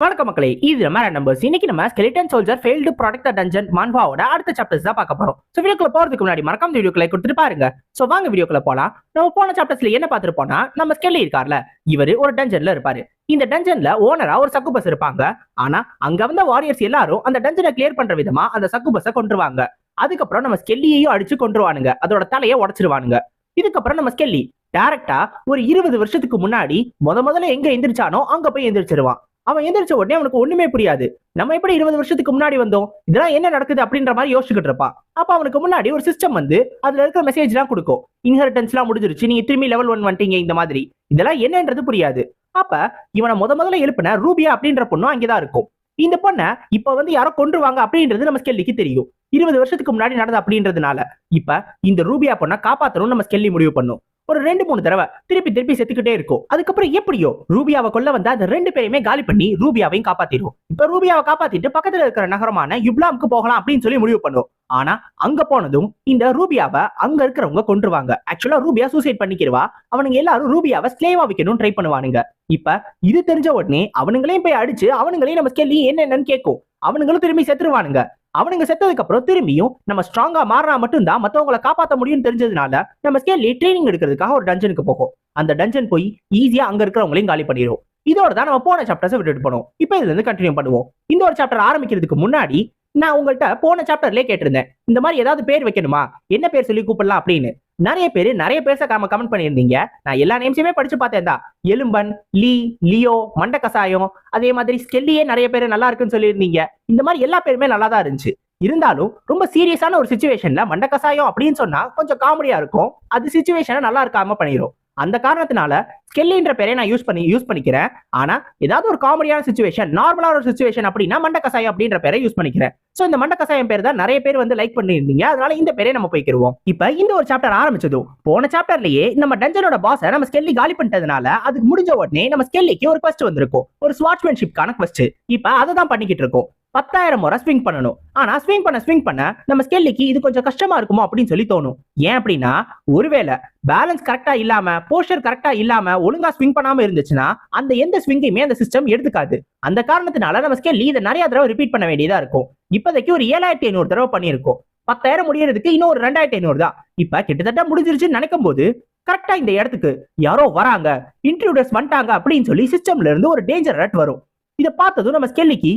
வணக்கம் மக்களே இது நம்ம நம்பர்ஸ் இன்னைக்கு நம்ம skeleton soldier failed protect dungeon மான்வாவோட அடுத்த சாப்டர்ஸ் தான் பார்க்க போறோம். ஸோ வீடியோக்குள்ள போறதுக்கு முன்னாடி மறக்காம வீடியோக்குள்ள கொடுத்துட்டு பாருங்க. ஸோ வாங்க வீடியோக்குள்ள போலாம். நம்ம போன சாப்டர்ஸ்ல என்ன பார்த்துருப்போம்னா நம்ம ஸ்கெல்லி இருக்கார்ல இவர் ஒரு டஞ்சன்ல இருப்பாரு. இந்த டஞ்சன்ல ஓனரா ஒரு சக்குபஸ் இருப்பாங்க. ஆனா அங்க வந்த வாரியர்ஸ் எல்லாரும் அந்த டஞ்சனை கிளியர் பண்ற விதமா அந்த சக்குபஸை கொண்டுருவாங்க அதுக்கப்புறம் நம்ம ஸ்கெல்லியையும் அடிச்சு கொண்டுருவானுங்க அதோட தலையை உடைச்சிருவானுங்க. இதுக்கப்புறம் நம்ம ஸ்கெல்லி டேரக்டா ஒரு இருபது வருஷத்துக்கு முன்னாடி முத முதல்ல எங்க எந்திரிச்சானோ அங்க போய் எந்திரிச்சிருவான். அவன் எந்திரிச்ச உடனே அவனுக்கு ஒண்ணுமே புரியாது. நம்ம எப்படி இருபது வருஷத்துக்கு முன்னாடி வந்தோம்? இதெல்லாம் என்ன நடக்குது அப்படின்ற மாதிரி யோசிச்சுக்கிட்டு இருப்பான். அப்ப அவனுக்கு முன்னாடி ஒரு சிஸ்டம் வந்து அதுல இருக்கிற மெசேஜ் எல்லாம் கொடுக்கும். இன்ஹெரிட்டன்ஸ் எல்லாம் முடிஞ்சிருச்சு. நீங்க திரும்பி லெவல் ஒன் வந்துட்டீங்க இந்த மாதிரி. இதெல்லாம் என்னன்றது புரியாது. அப்ப இவனை முத முதல்ல எழுப்பின ரூபியா அப்படின்ற பொண்ணும் அங்கேதான் இருக்கும். இந்த பொண்ணை இப்ப வந்து யாரோ கொன்றுவாங்க அப்படின்றது நம்ம ஸ்கெல்லிக்கு தெரியும். இருபது வருஷத்துக்கு முன்னாடி நடந்த அப்படின்றதுனால இப்ப இந்த ரூபியா பொண்ணை காப்பாத்தணும்னு நம்ம ஸ்கெல்லி முடிவு பண்ணும். ஒரு ரெண்டு மூணு தடவை திருப்பி திருப்பி செத்துக்கிட்டே இருக்கும். அதுக்கப்புறம் எப்படியோ ரூபியாவை கொல்ல வந்தா அந்த ரெண்டு பேரையுமே காலி பண்ணி ரூபியாவையும் காப்பாத்திடும் இப்ப ரூபியாவை காப்பாத்திட்டு பக்கத்துல இருக்கிற நகரமான யுப்லாமுக்கு போகலாம் அப்படின்னு சொல்லி முடிவு பண்ணும். ஆனா அங்க போனதும் இந்த ரூபியாவை அங்க இருக்கிறவங்க கொண்டுருவாங்க ஆக்சுவலா ரூபியா சூசைட் பண்ணிக்கிறவா அவனுங்க எல்லாரும் ரூபியாவை ஸ்லேவா வைக்கணும் ட்ரை பண்ணுவானுங்க. இப்ப இது தெரிஞ்ச உடனே அவனுங்களையும் போய் அடிச்சு அவனுங்களையும் நம்ம ஸ்கெல்லி என்னென்னு கேட்கும். அவனுங்களும் திரும்பி செத்துருவானுங்க. அவனுங்க செத்ததுக்கு அப்புறம் திரும்பியும் நம்ம ஸ்ட்ராங்கா மாறினா மட்டும்தான் மத்தவங்களை காப்பாற்ற முடியும்னு தெரிஞ்சதுனால நம்ம ஸ்கேல்லி ட்ரைனிங் எடுக்கிறதுக்காக ஒரு டஞ்சனுக்கு போகும். அந்த டஞ்சன் போய் ஈஸியா அங்க இருக்கிறவங்களையும் காலி பண்ணிடும் இதோட தான் நம்ம போன சாப்டர்ஸ் விட்டுட்டு போனோம். இப்போ இதுல இருந்து கண்டினியூ பண்ணுவோம். இந்த ஒரு சாப்டர் ஆரம்பிக்கிறதுக்கு முன்னாடி நான் உங்கள்கிட்ட போன சாப்டர்லேயே கேட்டிருந்தேன். இந்த மாதிரி ஏதாவது பேர் வைக்கணுமா? என்ன பேர் சொல்லி கூப்பிடலாம் அப்படின்னு. நிறைய பேர் நிறைய பேச காம கமெண்ட் பண்ணியிருந்தீங்க. நான் எல்லா நேம்ஸையுமே படிச்சு பார்த்தேன் தான். எலும்பன் லீ லியோ மண்ட கசாயம் அதே மாதிரி ஸ்கெல்லியே நிறைய பேர் நல்லா இருக்குன்னு சொல்லியிருந்தீங்க. இந்த மாதிரி எல்லா பேருமே நல்லா தான் இருந்துச்சு. இருந்தாலும் ரொம்ப சீரியஸான ஒரு சுச்சுவேஷன்ல மண்ட கசாயம் அப்படின்னு சொன்னா கொஞ்சம் காமெடியா இருக்கும். அது சுச்சுவேஷனை நல்லா இருக்காம பண்ணிடும் அந்த காரணத்தினால ஸ்கெல்லின்ற பேரை நான் யூஸ் பண்ணி யூஸ் பண்ணிக்கிறேன். ஆனா ஏதாவது ஒரு காமெடியான சுச்சுவேஷன் நார்மலான ஒரு சுச்சுவேஷன் அப்படின்னா மண்ட கசாயம் அப்படின்ற பேரை யூஸ் பண்ணிக்கிறேன். சோ இந்த மண்ட கசாயம் பேர் தான் நிறைய பேர் வந்து லைக் பண்ணியிருந்தீங்க. அதனால இந்த பேரை நம்ம போய்க்கிருவோம் இப்ப இந்த ஒரு சாப்டர் ஆரம்பிச்சதும் போன சாப்டர்லயே நம்ம டஞ்சனோட பாஸை நம்ம ஸ்கெல்லி காலி பண்ணிட்டதுனால அதுக்கு முடிஞ்ச உடனே நம்ம ஸ்கெல்லிக்கு ஒரு கொஸ்ட் வந்திருக்கும். ஒரு ஸ்வாட்ச்மேன்ஷிப்கான கொஸ்ட் இப்ப அதை தான் பண்ணிக்கிட்டு இருக்கோம். பத்தாயிரம் முறை ஸ்விங் பண்ணணும். ஆனா ஸ்விங் பண்ண ஸ்விங் பண்ண நம்ம ஸ்கெல்லிக்கு இது கொஞ்சம் கஷ்டமா இருக்குமோ அப்படின்னு சொல்லி தோணும். ஏன் அப்படின்னா ஒருவேளை பேலன்ஸ் கரெக்டா இல்லாம போஸ்டர் கரெக்டா இல்லாம ஒழுங்கா ஸ்விங் பண்ணாம இருந்துச்சுன்னா அந்த எந்த ஸ்விங்கையுமே அந்த சிஸ்டம் எடுத்துக்காது. அந்த காரணத்தினால நம்ம ஸ்கெல்லி இதை நிறைய தடவை ரிப்பீட் பண்ண வேண்டியதா இருக்கும். இப்போதைக்கு ஒரு ஏழாயிரத்தி ஐநூறு தடவை பண்ணியிருக்கோம். பத்தாயிரம் முடியறதுக்கு இன்னும் ஒரு ரெண்டாயிரத்தி ஐநூறு தான். இப்ப கிட்டத்தட்ட முடிஞ்சிருச்சுன்னு நினைக்கும் போது கரெக்டா இந்த இடத்துக்கு யாரோ வராங்க இன்ட்ரூடர்ஸ் வந்துட்டாங்க அப்படின்னு சொல்லி சிஸ்டம்ல இருந்து ஒரு டேஞ்சர் அலர்ட் வரும். இதை பார்த்ததும் நம்ம ஸ்கெல்லிக்கு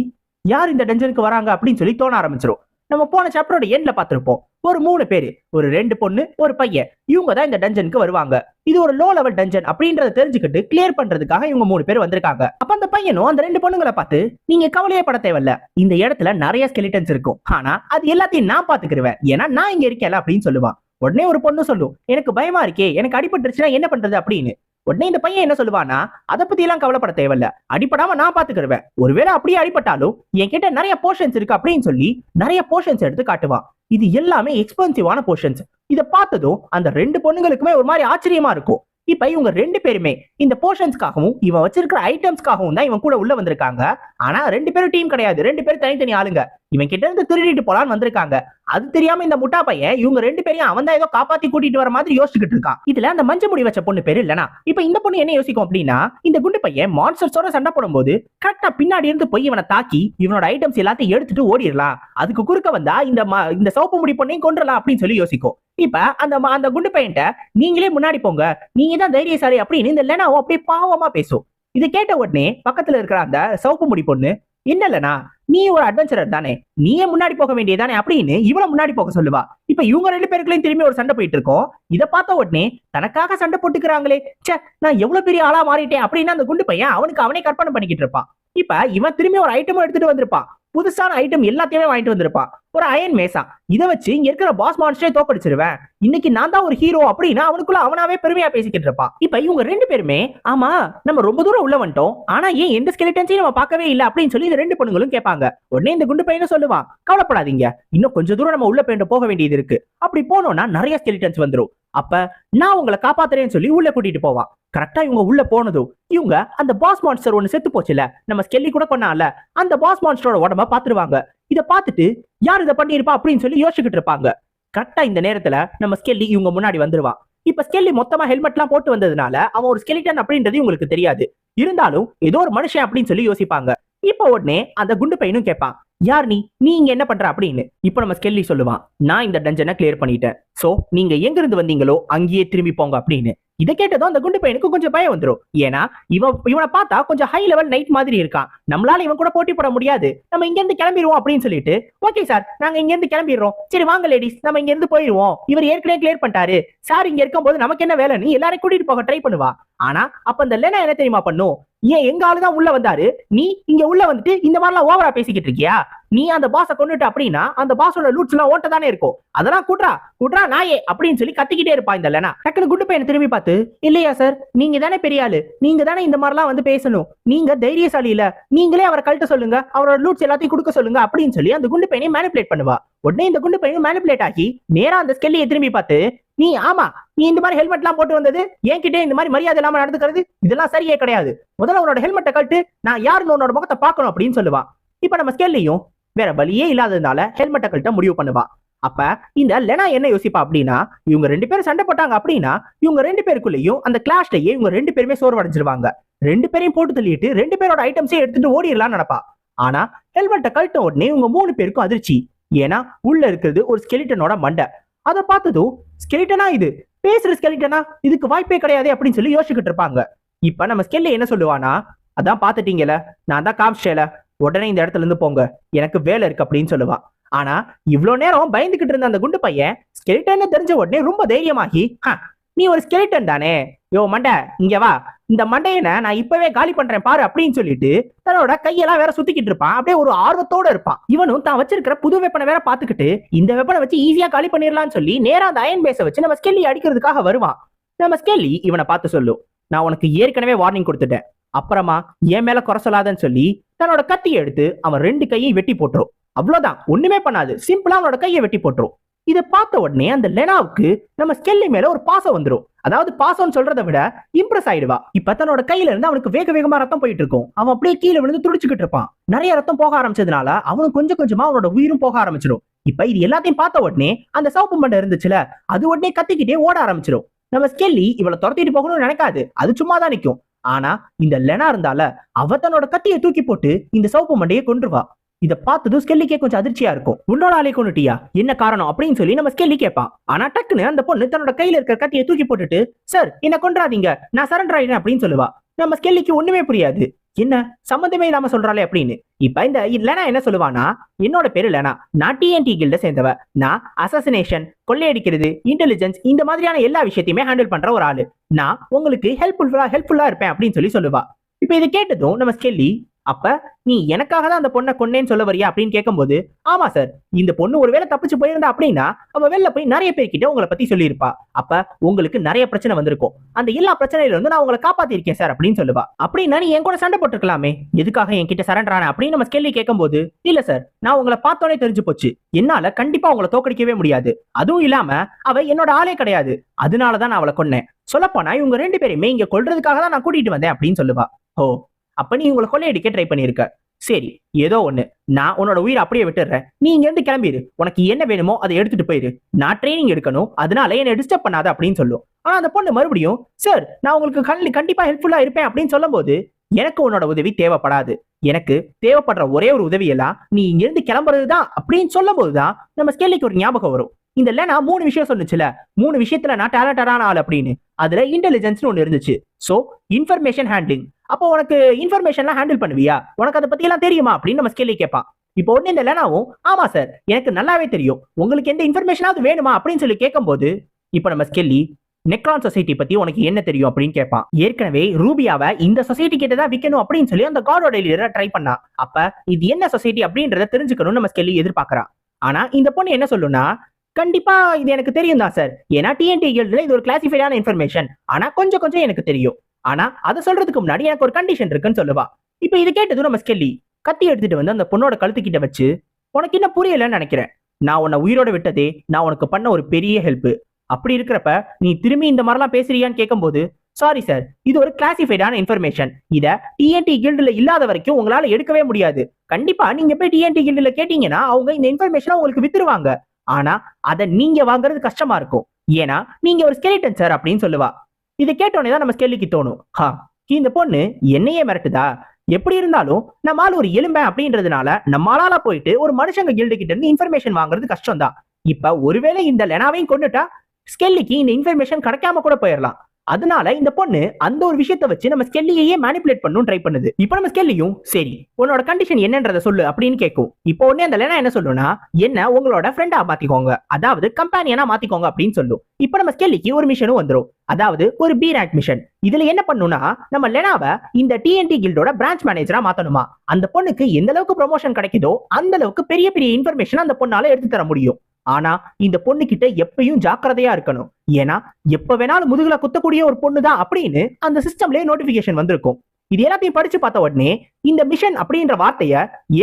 யார் இந்த டென்ஷனுக்கு வராங்க அப்படின்னு சொல்லி தோண ஆரம்பிச்சிடும் நம்ம போன சாப்டரோட எண்ட்ல பார்த்துருப்போம். ஒரு மூணு பேரு ஒரு ரெண்டு பொண்ணு ஒரு பையன். இவங்க தான் இந்த டஞ்சனுக்கு வருவாங்க. இது ஒரு லோ லெவல் டஞ்சன் அப்படின்றத தெரிஞ்சுக்கிட்டு கிளியர் பண்றதுக்காக இவங்க மூணு பேர் வந்திருக்காங்க. அப்ப அந்த பையனும் அந்த ரெண்டு பொண்ணுங்களை பார்த்து நீங்க கவலையே பட தேவையில்ல. இந்த இடத்துல நிறைய ஸ்கெலிட்டன்ஸ் இருக்கும். ஆனா அது எல்லாத்தையும் நான் பாத்துக்கிருவேன் ஏன்னா நான் இங்க இருக்கேன்ல அப்படின்னு சொல்லுவான். உடனே ஒரு பொண்ணு சொல்லும் எனக்கு பயமா இருக்கே. எனக்கு அடிபட்டுருச்சுன்னா என்ன பண்றது? அப்படின்னு. உடனே இந்த பையன் என்ன சொல்லுவானா அதை பத்தி எல்லாம் கவலைப்பட தேவையில்ல. அடிப்படாம நான் பாத்துக்கிடுவேன் ஒருவேளை அப்படியே அடிப்பட்டாலும் என்கிட்ட நிறைய போர்ஷன்ஸ் இருக்கு அப்படின்னு சொல்லி நிறைய போர்ஷன்ஸ் எடுத்து காட்டுவான். இது எல்லாமே எக்ஸ்பென்சிவான போர்ஷன்ஸ் இதை பார்த்ததும் அந்த ரெண்டு பொண்ணுங்களுக்குமே ஒரு மாதிரி ஆச்சரியமா இருக்கும். இப்ப இவங்க ரெண்டு பேருமே இந்த போர்ஷன்ஸ்க்காகவும் இவன் வச்சிருக்கிற ஐட்டம்ஸ்க்காகவும் தான் இவன் கூட உள்ள வந்திருக்காங்க. ஆனா ரெண்டு பேரும் டீம் கிடையாது. ரெண்டு பேரும் தனித்தனி ஆளுங்க. இவன் கிட்ட இருந்து திருடிட்டு போலான்னு வந்திருக்காங்க. அது தெரியாம இந்த முட்டா பையன் இவங்க ரெண்டு பேரையும் அவன் தான் ஏதோ காப்பாத்தி கூட்டிட்டு வர மாதிரி யோசிச்சுட்டு இருக்கான். இதுல அந்த மஞ்சள் முடி வச்ச பொண்ணு பேரு இல்லனா? இப்ப இந்த பொண்ணு என்ன யோசிக்கும் அப்படின்னா இந்த குண்டு பையன் மான்சர்ஸோட சண்டை போடும்போது கரெக்டா பின்னாடி இருந்து போய் இவனை தாக்கி இவனோட ஐட்டம்ஸ் எல்லாத்தையும் எடுத்துட்டு ஓடிடலாம். அதுக்கு குறுக்க வந்தா இந்த இந்த சோப்பு முடி பொண்ணையும் கொன்றலாம் அப்படின்னு சொல்லி யோசிக்கும். இப்ப அந்த அந்த குண்டு பையன்ட்ட நீங்களே முன்னாடி போங்க நீங்க தான் தைரியசாலி அப்படின்னு இந்த லெனாவும் அப்படியே பாவமா பேசும். இதை கேட்ட உடனே பக்கத்துல இருக்கிற அந்த சவுப்பு முடி பொண்ணு என்ன இல்லனா நீ ஒரு அட்வென்ச்சரர் தானே. நீயே முன்னாடி போக வேண்டியதானே அப்படின்னு இவளை முன்னாடி போக சொல்லுவா. இப்ப இவங்க ரெண்டு பேருக்குள்ளயும் திரும்பி ஒரு சண்டை போயிட்டு இருக்கோம். இத பார்த்த உடனே தனக்காக சண்டை போட்டுக்கிறாங்களே. சே நான் எவ்வளவு பெரிய ஆளா மாறிட்டேன் அப்படின்னு அந்த குண்டு பையன் அவனுக்கு அவனே கற்பனை பண்ணிக்கிட்டு இருப்பான். இப்ப இவன் திரும்பி ஒரு ஐட்டமும் எடுத்துட்டு வந்திருப்பான். புதுசான ஐட்டம் எல்லாத்தையுமே வாங்கிட்டு வந்திருப்பா. ஒரு அயன் மேசா இதை வச்சு இங்க இருக்கிற பாஸ் மான்ஸ்டரே தோக்கடிச்சிருவேன். இன்னைக்கு நான் தான் ஒரு ஹீரோ அப்படின்னா அவனுக்குள்ள அவனாவே பெருமையா பேசிக்கிட்டு இருப்பான். இப்ப இவங்க ரெண்டு பேருமே ஆமா நம்ம ரொம்ப தூரம் உள்ள வந்துட்டோம். ஆனா ஏன் எந்த ஸ்கெலிட்டன்ஸையும் நம்ம பார்க்கவே இல்லை அப்படின்னு சொல்லி இந்த ரெண்டு பொண்ணுங்களும் கேட்பாங்க. உடனே இந்த குண்டு பையனும் சொல்லுவான் கவலைப்படாதீங்க. இன்னும் கொஞ்ச தூரம் நம்ம உள்ள போயிட்டு போக வேண்டியது இருக்கு. அப்படி போனோம்னா நிறைய ஸ்கெலிட்டன்ஸ் வந்துரும். அப்ப நான் உங்களை காப்பாத்துறேன்னு சொல்லி உள்ள கூட்டிட்டு போவான். கரெக்டா இவங்க உள்ள போனதும் இவங்க அந்த பாஸ் மான்ஸ்டர் ஒன்னு செத்து போச்சுல நம்ம ஸ்கெல்லி கூட கொண்டால அந்த பாஸ் மான்ஸ்டரோட உடம்ப பாத்துருவாங்க. இதை பார்த்துட்டு யார் இதை பண்ணிருப்பா அப்படின்னு சொல்லி யோசிச்சுக்கிட்டு இருப்பாங்க. கரெக்டா இந்த நேரத்துல நம்ம ஸ்கெல்லி இவங்க முன்னாடி வந்துருவான். இப்ப ஸ்கெல்லி மொத்தமா ஹெல்மெட்லாம் போட்டு வந்ததுனால அவன் ஒரு ஸ்கெலிட்டன் அப்படின்றது உங்களுக்கு தெரியாது. இருந்தாலும் ஏதோ ஒரு மனுஷன் அப்படின்னு சொல்லி யோசிப்பாங்க. இப்போ உடனே அந்த குண்டு பையனும் கேட்பான் யார் நீ? நீ இங்க என்ன பண்ற அப்படின்னு இப்போ நம்ம ஸ்கெல்லி சொல்லுவான். நான் இந்த டஞ்சனை கிளியர் பண்ணிட்டேன். சோ நீங்க எங்க இருந்து வந்தீங்களோ அங்கேயே திரும்பி போங்க அப்படின்னு. இதை கேட்டதும் அந்த குண்டு பையனுக்கு கொஞ்சம் பயம் வந்துரும். ஏன்னா இவன் இவனை பார்த்தா கொஞ்சம் ஹை லெவல் நைட் மாதிரி இருக்கான். நம்மளால இவன் கூட போட்டி போட முடியாது. நம்ம இங்க இருந்து கிளம்பிடுவோம் அப்படின்னு சொல்லிட்டு ஓகே சார் நாங்க இங்க இருந்து கிளம்பிடுறோம். சரி வாங்க லேடிஸ் நம்ம இங்க இருந்து போயிருவோம். இவர் ஏற்கனவே கிளியர் பண்ணிட்டாரு. சார் இங்க இருக்கும்போது நமக்கு என்ன வேலைன்னு எல்லாரையும் கூட்டிட்டு போக ட்ரை பண்ணுவா. ஆனா அப்ப அந்த லெனா என்ன தெரியுமா பண்ணும்? ஏன் எங்க ஆளுதான் உள்ள வந்தாரு? நீ இங்க உள்ள வந்துட்டு இந்த மாதிரிலாம் ஓவரா பேசிக்கிட்டு இருக்கியா? நீ அந்த பாஸ கொண்டுட்ட அப்படின்னா அந்த பாஸோட லூட்ஸ் எல்லாம் ஓட்ட தானே இருக்கும். அதெல்லாம் குட்ரா குட்ரா நாயே அப்படின்னு சொல்லி கத்திக்கிட்டே இருப்பா இந்த லெனா. டக்குனு குண்டு பையனை திரும்பி பார்த்து இல்லையா சார் நீங்க தானே பெரிய ஆளு. நீங்க தானே இந்த மாதிரிலாம் வந்து பேசணும். நீங்க தைரியசாலி இல்ல. நீங்களே அவரை கழட்ட சொல்லுங்க. அவரோட லூட்ஸ் எல்லாத்தையும் கொடுக்க சொல்லுங்க. அப்படின்னு சொல்லி அந்த குண்டு பையனை மேனிபுலேட் பண்ணுவா. உடனே இந்த குண்டு பையன் மேனிபுலேட் ஆகி நேரா அந்த ஸ்கெல்லியை திரும்பி பார்த்து நீ ஆமா நீ இந்த மாதிரி ஹெல்மெட் எல்லாம் போட்டு வந்தது என்கிட்ட இந்த மாதிரி மரியாதை இல்லாம நடந்துக்கிறது இதெல்லாம் சரியே கிடையாது. முதல்ல உன்னோட ஹெல்மெட்டை கழட்டு நான் யாருன்னு உன்னோட முகத்தை பார்க்கணும் அப்படின்னு சொல்லுவா. இப்ப நம்ம ஸ்கெல்லையும் வேற வழியே இல்லாததுனால ஹெல்மெட்டை கழட்ட முடிவு பண்ணுவா. அப்ப இந்த லெனா என்ன யோசிப்பா அப்படின்னா இவங்க ரெண்டு பேரும் சண்டை போட்டாங்க அப்படின்னா இவங்க ரெண்டு பேருக்குள்ளேயும் அந்த கிளாஷ்லயே இவங்க ரெண்டு பேருமே சோர்வடைஞ்சிருவாங்க. ரெண்டு பேரையும் போட்டு தள்ளிட்டு ரெண்டு பேரோட ஐட்டம்ஸே எடுத்துட்டு ஓடிடலாம்னு நினைப்பா. ஆனா ஹெல்மெட்டை கழட்ட உடனே இவங்க மூணு பேருக்கும் அதிர்ச்சி. ஏன்னா உள்ள இருக்கிறது ஒரு ஸ்கெலிட்டனோட மண்டை. அதை பார்த்ததும் ஸ்கெலிட்டனா இது? பேசுற ஸ்கெலிட்டனா இதுக்கு வாய்ப்பே கிடையாது அப்படின்னு சொல்லி யோசிச்சுக்கிட்டு இருப்பாங்க. இப்ப நம்ம ஸ்கெல்ல என்ன சொல்லுவானா அதான் பாத்துட்டீங்கல நான் தான் காமிச்சேல உடனே இந்த இடத்துல இருந்து போங்க. எனக்கு வேலை இருக்கு அப்படின்னு சொல்லுவான் ஆனா இவ்வளவு நேரம் பயந்துகிட்டு இருந்த அந்த குண்டு பையன் ஸ்கெலிட்டன் தெரிஞ்ச உடனே ரொம்ப தைரியமாகி நீ ஒரு ஸ்கெலிட்டன் தானே? யோ மண்டை இங்க வா. இந்த மண்டையனை நான் இப்பவே காலி பண்றேன் பாரு அப்படின்னு சொல்லிட்டு தன்னோட கையெல்லாம் வேற சுத்திக்கிட்டு இருப்பான். அப்படியே ஒரு ஆர்வத்தோட இருப்பான். இவனும் தான் வச்சிருக்கிற புது வெப்பனை வேற பாத்துக்கிட்டு இந்த வெப்பனை வச்சு ஈஸியா காலி பண்ணிடலாம்னு சொல்லி நேரா அந்த அயன் பேஸை வச்சு நம்ம ஸ்கெல்லி அடிக்கிறதுக்காக வருவான். நம்ம ஸ்கெல்லி இவனை பார்த்து சொல்லும் நான் உனக்கு ஏற்கனவே வார்னிங் கொடுத்துட்டேன். அப்புறமா என் மேல குறை சொல்லாதன்னு சொல்லி தன்னோட கத்தியை எடுத்து அவன் ரெண்டு கையையும் வெட்டி போட்டுரும். அவ்வளவுதான். ஒண்ணுமே பண்ணாது. சிம்பிளா அவனோட கையை வெட்டி போட்டுரும். இதை பார்த்த உடனே அந்த லெனாவுக்கு நம்ம ஸ்கெல்லி மேல ஒரு பாசம் வந்துடும் அதாவது பாசம்னு சொல்றதை விட இம்ப்ரெஸ் ஆயிடுவா. இப்ப தன்னோட கையில இருந்து அவனுக்கு வேக வேகமா ரத்தம் போயிட்டு இருக்கும். அவன் அப்படியே கீழே விழுந்து துடிச்சுக்கிட்டு இருப்பான். நிறைய ரத்தம் போக ஆரம்பிச்சதுனால அவனும் கொஞ்சம் கொஞ்சமா அவனோட உயிரும் போக ஆரம்பிச்சிடும் இப்ப இது எல்லாத்தையும் பார்த்த உடனே அந்த சவுப்பு மண்டை இருந்துச்சுல அது உடனே கத்திக்கிட்டே ஓட ஆரம்பிச்சிடும் நம்ம ஸ்கெல்லி இவளை துரத்திட்டு போகணும்னு நினைக்காது. அது சும்மா தான் நிற்கும் ஆனா இந்த லெனா இருந்தால அவ தன்னோட கத்தியை தூக்கி போட்டு இந்த சவுப்பு மண்டையை கொன்றுவா இதை பார்த்ததும் ஸ்கெல்லிக்கே கொஞ்சம் அதிர்ச்சியா இருக்கும். உன்னோட ஆளை கொண்டுட்டியா என்ன காரணம் அப்படின்னு சொல்லி நம்ம ஸ்கெல்லி கேட்பான். ஆனா டக்குன்னு அந்த பொண்ணு தன்னோட கையில இருக்கிற கத்தியை தூக்கி போட்டுட்டு சார் என்ன கொன்றாதீங்க. நான் சரண்டர் ஆயிடுறேன் அப்படின்னு சொல்லுவா. நம்ம ஸ்கெல்லிக்கு ஒண்ணுமே புரியாது. என்ன? சம்மந்தமே இல்லாம சொல்றாளே அப்படின்னு. இப்ப இந்த லெனா என்ன சொல்லுவானா என்னோட பேரு லெனா. நான் டிஎன்டி கில்ட சேர்ந்தவ. நான் அசசினேஷன் கொள்ளையடிக்கிறது இன்டெலிஜென்ஸ் இந்த மாதிரியான எல்லா விஷயத்தையுமே ஹேண்டில் பண்ற ஒரு ஆளு. நான் உங்களுக்கு ஹெல்ப்ஃபுல்லா ஹெல்ப்ஃபுல்லா இருப்பேன் அப்படின்னு சொல்லி சொல்லுவா. இப்ப இதை கேட்டதும் நம்ம ஸ்கெல்லி அப்ப நீ எனக்காக தான் அந்த பொண்ணை கொன்னேன்னு சொல்ல வரியா அப்படின்னு கேட்கும்போது ஆமா சார் இந்த பொண்ணு ஒருவேளை தப்பிச்சு போயிருந்தா அப்படின்னா அவ வெளில போய் நிறைய பேர்கிட்ட உங்களை பத்தி சொல்லியிருப்பா. அப்ப உங்களுக்கு நிறைய பிரச்சனை வந்திருக்கும். அந்த எல்லா பிரச்சனையில இருந்து நான் உங்களை காப்பாத்திருக்கேன் சார் அப்படின்னு சொல்லுவா. அப்படின்னா நீ என் கூட சண்டை போட்டுருக்கலாமே. எதுக்காக என்கிட்ட கிட்ட சரண்டரான? அப்படின்னு நம்ம கேள்வி கேட்கும்போது இல்ல சார் நான் உங்களை பார்த்தோன்னே தெரிஞ்சு போச்சு. என்னால கண்டிப்பா உங்களை தோக்கடிக்கவே முடியாது. அதுவும் இல்லாம அவ என்னோட ஆளே கிடையாது. அதனாலதான் நான் அவளை கொன்னேன். சொல்லப்போனா இவங்க ரெண்டு பேருமே இங்க கொல்றதுக்காக தான் நான் கூட்டிட்டு வந்தேன் அப்படின்னு சொல்லுவா. ஓ அப்ப நீ உங்களை கொள்ளையடிக்க ட்ரை பண்ணிருக்க. சரி ஏதோ ஒண்ணு. நான் உன்னோட உயிரை அப்படியே விட்டுறேன். நீ இங்க இருந்து கிளம்பிடு உனக்கு என்ன வேணுமோ அதை எடுத்துட்டு போயிரு. நான் ட்ரைனிங் எடுக்கணும். அதனால என்னை டிஸ்டர்ப் பண்ணாத அப்படின்னு சொல்லும் ஆனா அந்த பொண்ணு மறுபடியும் சார் நான் உங்களுக்கு கண்டி- கண்டிப்பா ஹெல்ப்ஃபுல்லா இருப்பேன் அப்படின்னு சொல்லும்போது எனக்கு உன்னோட உதவி தேவைப்படாது. எனக்கு தேவைப்படுற ஒரே ஒரு உதவி எல்லாம் நீ இங்கிருந்து கிளம்புறது தான் அப்படின்னு சொல்லும் போதுதான் நம்ம ஸ்கெல்லிக்கு ஒரு ஞாபகம் வரும். இந்த நான் மூணு விஷயம் சொன்னுச்சுல. மூணு விஷயத்துல நான் டேலண்டடான ஆள் அப்படின்னு. அதுல இன்டெலிஜென்ஸ்னு ஒன்னு இருந்துச்சு. சோ இன்ஃபர்மேஷன் ஹேண்ட்லிங் அப்போ உனக்கு இன்ஃபர்மேஷன்லாம் ஹேண்டில் பண்ணுவியா? உனக்கு அதை பத்தி எல்லாம் தெரியுமா? அப்படின்னு நம்ம ஸ்கெல்லி கேட்பான் இப்போ உடனே இந்த லெனாவும் ஆமா சார் எனக்கு நல்லாவே தெரியும். உங்களுக்கு எந்த இன்ஃபர்மேஷனாவது வேணுமா? அப்படின்னு சொல்லி கேட்கும்போது இப்போ நம்ம ஸ்கெல்லி நெக்ரான் சொசைட்டி பத்தி உனக்கு என்ன தெரியும்? அப்படின்னு கேட்பான் ஏற்கனவே ரூபியாவை இந்த சொசைட்டி கிட்ட தான் விற்கணும் அப்படின்னு சொல்லி அந்த காடோட லீடரை ட்ரை பண்ணா. அப்ப இது என்ன சொசைட்டி அப்படின்றத தெரிஞ்சுக்கணும்னு நம்ம ஸ்கெல்லி எதிர்பார்க்கறா. ஆனா இந்த பொண்ணு என்ன சொல்லுனா கண்டிப்பா இது எனக்கு தெரியும் தான் சார் ஏன்னா டிஎன்டி இது ஒரு கிளாசிஃபைடான இன்ஃபர்மேஷன் ஆனா கொஞ்சம் கொஞ்சம் எனக்கு தெரியும். ஆனா அதை சொல்றதுக்கு முன்னாடி எனக்கு ஒரு கண்டிஷன் இருக்குன்னு சொல்லுவா. இப்போ இது கேட்டதும் நம்ம ஸ்கெல்லி கத்தி எடுத்துட்டு வந்து அந்த பொண்ணோட கழுத்துக்கிட்ட வச்சு உனக்கு என்ன புரியலன்னு நினைக்கிறேன். நான் உன்னை உயிரோட விட்டதே நான் உனக்கு பண்ண ஒரு பெரிய ஹெல்ப் அப்படி இருக்கிறப்ப நீ திரும்பி இந்த மாதிரிலாம் பேசுறியான்னு கேட்கும்போது சாரி சார் இது ஒரு கிளாசிஃபைடான இன்ஃபர்மேஷன் இத டிஎன்டி கில்டுல இல்லாத வரைக்கும் உங்களால எடுக்கவே முடியாது. கண்டிப்பா நீங்க போய் டிஎன்டி கில்டுல கேட்டீங்கன்னா அவங்க இந்த இன்ஃபர்மேஷனை உங்களுக்கு வித்துருவாங்க. ஆனா அதை நீங்க வாங்குறது கஷ்டமா இருக்கும். ஏன்னா நீங்க ஒரு ஸ்கெலிட்டன் சார் அப்படின்னு சொல்லுவா. இதை கேட்டோன்னே தான் நம்ம ஸ்கெல்லிக்கு தோணும். ஹா இந்த பொண்ணு என்னையே மிரட்டுதா? எப்படி இருந்தாலும் நம்மால் ஒரு எலும்பை அப்படின்றதுனால நம்மளால போயிட்டு ஒரு மனுஷங்க கில்டு கிட்ட இருந்து இன்ஃபர்மேஷன் வாங்குறது கஷ்டம் தான் இப்ப ஒருவேளை இந்த லெனாவையும் கொண்டுட்டா ஸ்கெல்லிக்கு இந்த இன்ஃபர்மேஷன் கிடைக்காம கூட போயிடலாம். அதனால இந்த பொண்ணு அந்த ஒரு விஷயத்தை வச்சு நம்ம ஸ்கெல்லியே மேனிபுலேட் பண்ணும் ட்ரை பண்ணுது. இப்போ நம்ம ஸ்கெல்லியும் சரி உன்னோட கண்டிஷன் என்னன்றத சொல்லு அப்படின்னு கேட்கும் இப்போ உடனே அந்த லெனா என்ன சொல்லுனா என்ன உங்களோட ஃப்ரெண்டா மாத்திக்கோங்க. அதாவது கம்பெனியனா மாத்திக்கோங்க அப்படின்னு சொல்லும். இப்போ நம்ம ஸ்கெல்லிக்கு ஒரு மிஷனும் வந்துரும். அதாவது ஒரு பி ரேங்க் மிஷன் இதுல என்ன பண்ணுனா நம்ம லெனாவை இந்த டிஎன்டி கில்டோட பிரான்ச் மேனேஜரா மாத்தணுமா? அந்த பொண்ணுக்கு எந்த அளவுக்கு ப்ரொமோஷன் கிடைக்குதோ அந்த அளவுக்கு பெரிய பெரிய இன்ஃபர்மேஷன் அந்த பொண்ணால எடுத்து தர முடியும். ஆனா இந்த பொண்ணு கிட்ட எப்பயும் ஜாக்கிரதையா இருக்கணும். ஏன்னா எப்ப வேணாலும் முதுகுல குத்தக்கூடிய ஒரு பொண்ணு தான் அப்படின்னு அந்த சிஸ்டம்லயே நோட்டிபிகேஷன் வந்திருக்கும். இது எல்லாத்தையும் படிச்சு பார்த்த உடனே இந்த மிஷன் அப்படின்ற வார்த்தைய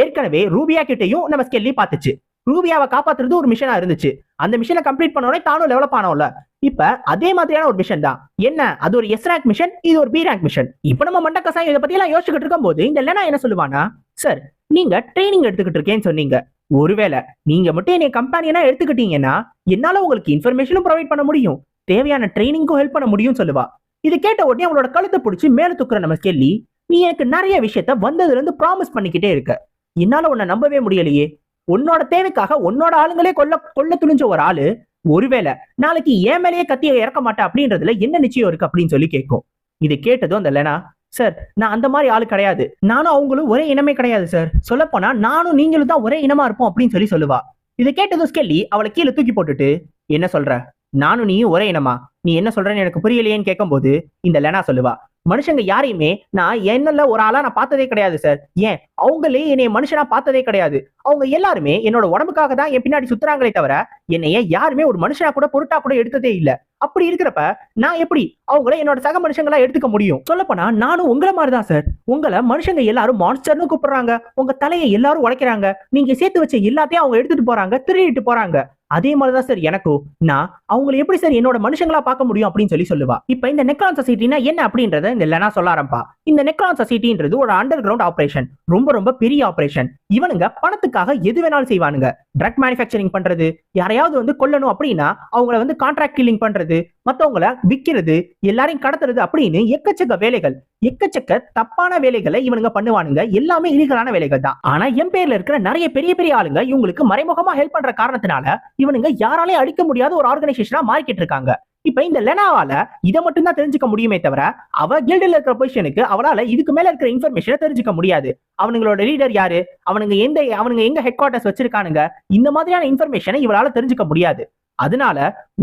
ஏற்கனவே ரூபியா கிட்டையும் நம்ம ஸ்கெல்லி பார்த்துச்சு. ரூபியாவை காப்பாத்துறது ஒரு மிஷனா இருந்துச்சு. அந்த மிஷனை கம்ப்ளீட் பண்ண உடனே தானும் டெவலப் ஆனோம்ல. இப்ப அதே மாதிரியான ஒரு மிஷன் தான். என்ன? அது ஒரு எஸ் ரேங்க் மிஷன் இது ஒரு பி ரேங்க் மிஷன் இப்ப நம்ம மண்டக்கசாயம் இதை பத்தி எல்லாம் யோசிச்சுக்கிட்டு இருக்கும் போது இந்த லெனா என்ன சொல்லுவானா சார் நீங்க ட்ரைனிங் எடுத்துக்கிட்டு இருக்கேன்னு சொன்னீங்க. ஒருவேளை நீங்க மட்டும் என்னை கம்பெனியனா எடுத்துக்கிட்டீங்கன்னா என்னால உங்களுக்கு இன்ஃபர்மேஷனும் ப்ரொவைட் பண்ண முடியும். தேவையான ட்ரைனிங்க்கும் ஹெல்ப் பண்ண முடியும் சொல்லுவா. இது கேட்ட உடனே அவளோட கழுத்தை பிடிச்சி மேல தூக்குற நம்ம கேள்வி நீ எனக்கு நிறைய விஷயத்த வந்ததுல இருந்து ப்ராமிஸ் பண்ணிக்கிட்டே இருக்க. என்னால உன்னை நம்பவே முடியலையே. உன்னோட தேவைக்காக உன்னோட ஆளுங்களே கொல்ல கொல்ல துணிஞ்ச ஒரு ஆளு ஒருவேளை நாளைக்கு ஏன் மேலேயே கத்தியை இறக்க மாட்டேன் அப்படின்றதுல என்ன நிச்சயம் இருக்கு? அப்படின்னு சொல்லி கேட்கும். இது கேட்டதும் அந்த லெனா சார் நான் அந்த மாதிரி ஆளு கிடையாது. நானும் அவங்களும் ஒரே இனமே கிடையாது சார். சொல்லப்போனா நானும் நீங்களும் தான் ஒரே இனமா இருப்போம் அப்படின்னு சொல்லி சொல்லுவா. இதை கேட்டதும் ஸ்கெல்லி அவளை கீழே தூக்கி போட்டுட்டு என்ன சொல்ற? நானும் நீயும் ஒரே இனமா? நீ என்ன சொல்றேன்னு எனக்கு புரியலையேன்னு கேட்கும்போது இந்த லெனா சொல்லுவா. மனுஷங்க யாரையுமே நான் என்னல ஒரு ஆளா நான் பார்த்ததே கிடையாது சார் ஏன்? அவங்களே என்னைய மனுஷனா பார்த்ததே கிடையாது. அவங்க எல்லாருமே என்னோட உடம்புக்காக தான் என் பின்னாடி சுத்துறாங்களே தவிர என்னைய யாருமே ஒரு மனுஷனா கூட பொருட்டா கூட எடுத்ததே இல்ல. அப்படி இருக்கிறப்ப நான் எப்படி அவங்கள என்னோட சக மனுஷங்களா எடுத்துக்க முடியும்? சொல்லப்போனா நானும் உங்களை மாதிரி தான் சார் உங்களை மனுஷங்க எல்லாரும் மான்ஸ்டர்னு கூப்பிடுறாங்க. உங்க தலையை எல்லாரும் உடைக்கிறாங்க. நீங்க சேர்த்து வச்ச எல்லாத்தையும் அவங்க எடுத்துட்டு போறாங்க திருடிட்டு போறாங்க. அதே மாதிரிதான் சார் எனக்கும். நான் அவங்களை எப்படி சார் என்னோட மனுஷங்களா பார்க்க முடியும் அப்படின்னு சொல்லி சொல்லுவா. இப்ப இந்த நெக்ரான் சொசைட்டினா என்ன அப்படின்றத இந்த லெனா சொல்ல ஆரம்பா. இந்த நெக்ரான் சொசைட்டின்றது ஒரு அண்டர் கிரவுண்ட் ஆபரேஷன் ரொம்ப ரொம்ப பெரிய ஆபரேஷன் இவனுங்க பணத்துக்காக எது வேணாலும் செய்வானுங்க. ட்ரக் மேனுஃபேக்சரிங் பண்றது. யாரையாவது வந்து கொல்லணும் அப்படின்னா அவங்கள வந்து கான்ட்ராக்ட் கில்லிங் பண்றது. மத்தவங்கள விக்கிறது எல்லாரையும் கடத்துறது அப்படின்னு எக்கச்சக்க வேலைகள் எக்கச்சக்க தப்பான வேலைகளை இவனுங்க பண்ணுவானுங்க. எல்லாமே இலீகலான வேலைகள் தான். ஆனா என் பேர்ல இருக்கிற நிறைய பெரிய பெரிய ஆளுங்க இவங்களுக்கு மறைமுகமா ஹெல்ப் பண்ற காரணத்தினால இவனுங்க யாராலையும் அடிக்க முடியாத ஒரு ஆர்கனைசேஷனா மாறிக்கிட்டு இருக்காங்க. இப்ப இந்த லெனாவால இதை மட்டும் தான் தெரிஞ்சுக்க முடியுமே தவிர அவ கில்டில் இருக்கிற பொசிஷனுக்கு அவளால இதுக்கு மேல இருக்கிற இன்ஃபர்மேஷனை தெரிஞ்சுக்க முடியாது. அவனுங்களோட லீடர் யாரு? அவனுங்க எந்த அவனுங்க எங்க ஹெட் குவார்டர்ஸ் வச்சிருக்கானுங்க? இந்த மாதிரியான இன்ஃபர்மேஷனை இவளால தெரிஞ்சுக்க முடியாது. அதனால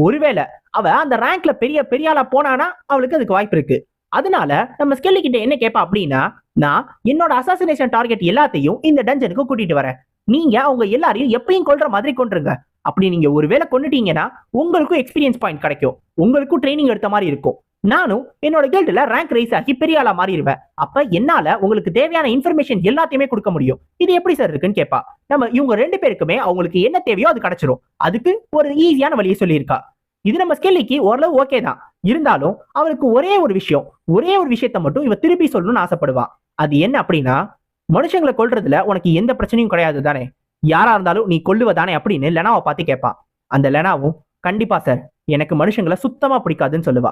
ஒருவேளை அவ அந்த ரேங்க்ல பெரிய பெரிய ஆளா போனானா அவளுக்கு அதுக்கு வாய்ப்பு இருக்கு. அதனால நம்ம ஸ்கெல்லி கிட்ட என்ன கேட்பா அப்படின்னா நான் என்னோட அசாசினேஷன் டார்கெட் எல்லாத்தையும் இந்த டஞ்சனுக்கு கூட்டிட்டு வரேன். நீங்க அவங்க எல்லாரையும் எப்பயும் கொள்ற மாதிரி கொண்டுருங்க அப்படி நீங்க ஒருவேளை கொண்டுட்டீங்கன்னா உங்களுக்கும் எக்ஸ்பீரியன்ஸ் பாயிண்ட் கிடைக்கும். உங்களுக்கும் ட்ரைனிங் எடுத்த மாதிரி இருக்கும். நானும் என்னோட கில்டுல ரேங்க் ரைஸ் ஆகி பெரிய ஆளா மாறிடுவேன். அப்ப என்னால உங்களுக்கு தேவையான இன்ஃபர்மேஷன் எல்லாத்தையுமே கொடுக்க முடியும். இது எப்படி சார் இருக்குன்னு கேட்பா நம்ம இவங்க ரெண்டு பேருக்குமே அவங்களுக்கு என்ன தேவையோ அது கிடைச்சிரும். அதுக்கு ஒரு ஈஸியான வழியை சொல்லியிருக்கா. இது நம்ம ஸ்கெல்லிக்கு ஓரளவு ஓகே தான். இருந்தாலும் அவருக்கு ஒரே ஒரு விஷயம் ஒரே ஒரு விஷயத்த மட்டும் இவ திருப்பி சொல்லணும்னு ஆசைப்படுவா. அது என்ன அப்படின்னா மனுஷங்களை கொல்றதுல உனக்கு எந்த பிரச்சனையும் கிடையாது தானே. யாரா இருந்தாலும் நீ கொல்லுவதானே அப்படின்னு லெனாவை பார்த்து கேட்பா அந்த லெனாவும் கண்டிப்பா சார் எனக்கு மனுஷங்களை சுத்தமா பிடிக்காதுன்னு சொல்லுவா.